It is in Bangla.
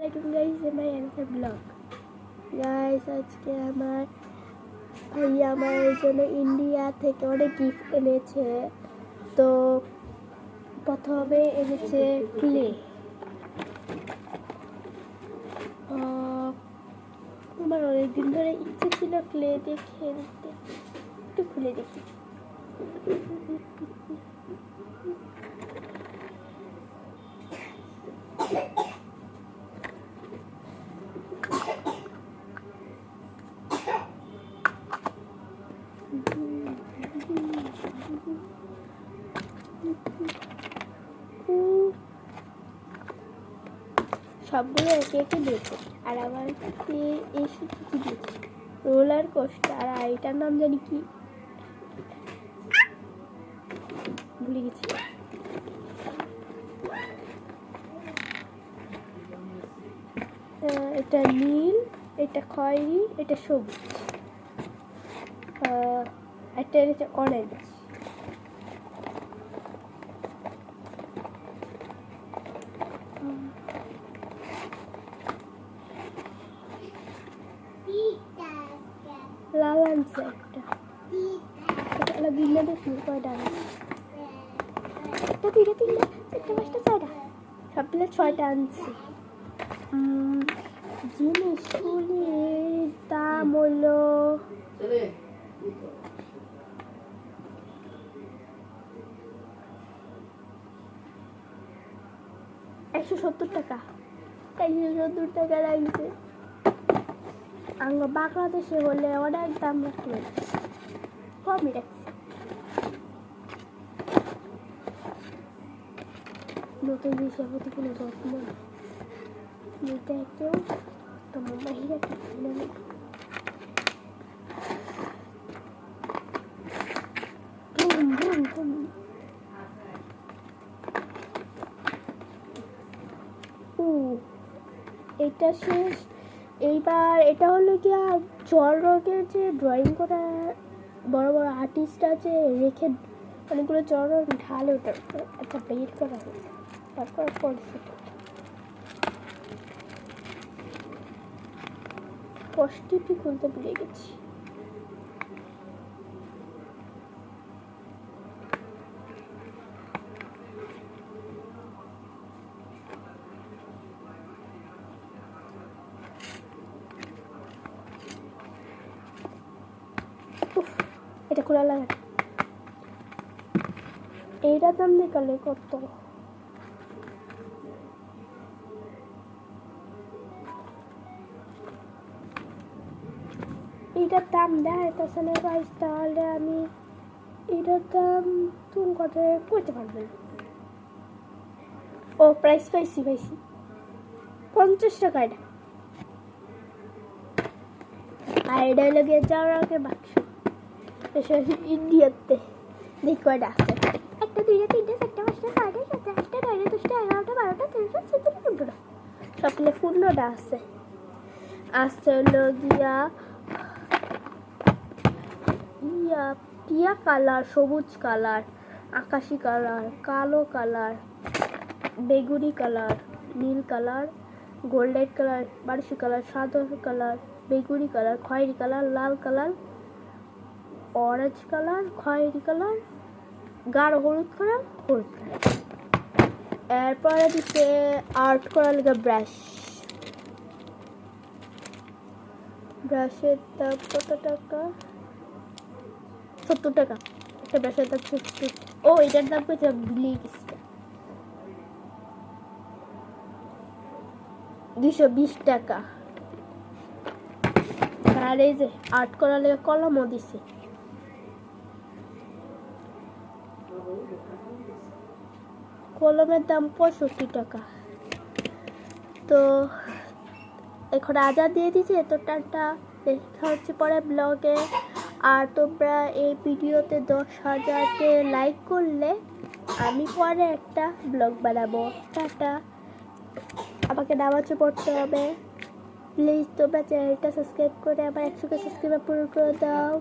আসসালামাইকুম guys my Ansar blog guys আজকে আমার ভাইয়া আমার জন্য ইন্ডিয়া থেকে অনেক গিফট এনেছে। তো প্রথমে এনেছে ক্লে আমার অনেকদিন ধরে ইচ্ছে ছিল ক্লে দিয়ে খেলতে একটু খুলে দেখি। সবগুলো একে একে দিয়েছে আর আমার এ- এই শুধু কি দিয়েছে রোলার কোস্টার আর এটার নাম জানি কি? ভুলে গেছি। এটা নীল, এটা খয়েরি, এটা সবুজ। একটা হচ্ছে অরেঞ্জ লাল আনছে একটা এটা ভিন্ন দেখি কয়টা একটা তিনটা চারটা পাঁচটা ছয়টা সব মিলে ছয়টা আনছি জিনিসগুলির দাম হলো একশো সত্তর টাকা। একশো সত্তর টাকা লাগছে। আঙ্গ বাংলাদেশে হলে অনেক দাম রাখবে কমই রাখছে। নতুন জিনিসের প্রতি কোনো যত্ন কেউ তোমার বাহিরে কিছু না বুম বুম বুম এটা শেষ। এইবার এটা হলো কি জল রঙের যে ড্রয়িং করা বড় বড় আর্টিস্ট আছে রেখে অনেকগুলো জল রঙ ঢালে ওটা একটা বের করা হলো। তারপর পরে সেটা কষ্টিপি খুলতে ভুলে গেছি। এটা খোলা লাগে না। এইটার দাম দেখালে কত এটার দাম দেয় তাছাড়া গাইস তাহলে আমি এটার দাম তুমি কত করতে পারবে না। ও প্রাইস পাইছি পাইছি। পঞ্চাশ টাকা এটা। আর এটা হলো গিয়ে চার বাক্স। ইন্ডিয়াতে দেখি কয়টা আছে একটা দুইটা তিনটে চারটে পাঁচটা ছয়টা সাতটা আটটা নয়টা দশটা এগারোটা বারোটা তেরোটা চোদ্দটা পনেরোটা সব মিলে পনেরোটা আছে আছে হলো গিয়া ইয়া টিয়া কালার সবুজ কালার আকাশি কালার কালো কালার বেগুনি কালার নীল কালার গোল্ডেন কালার বারিশি কালার সাদা কালার বেগুনি কালার খয়েরি কালার লাল কালার অরেঞ্জ কালার খয়েরি কালার গাঢ় হলুদ কালার হলুদ কালার এরপরে দিচ্ছে আর্ট করার লেগে ব্রাশ ব্রাশের দাম কত টাকা? সত্তর টাকা। একটা ব্রাশের দাম সত্তর। ও, এটার দাম কত গেছি দুশো বিশ টাকা। আর এই যে আর্ট করার লেগে কলমও দিছে। কলমের দাম পঁয়ষট্টি টাকা। তো এখন আজাদ দিয়ে দিয়েছে, তো টাটা। দেখা হচ্ছে পরে ব্লগে আর তোমরা এই ভিডিওতে দশ হাজারকে লাইক করলে আমি পরে একটা ব্লগ বানাবো। টাটা। আমাকে নামাজও পড়তে হবে। প্লিজ তোমরা চ্যানেলটা সাবস্ক্রাইব করে আমার একশোকে সাবস্ক্রাইবার পূরণ করে দাও।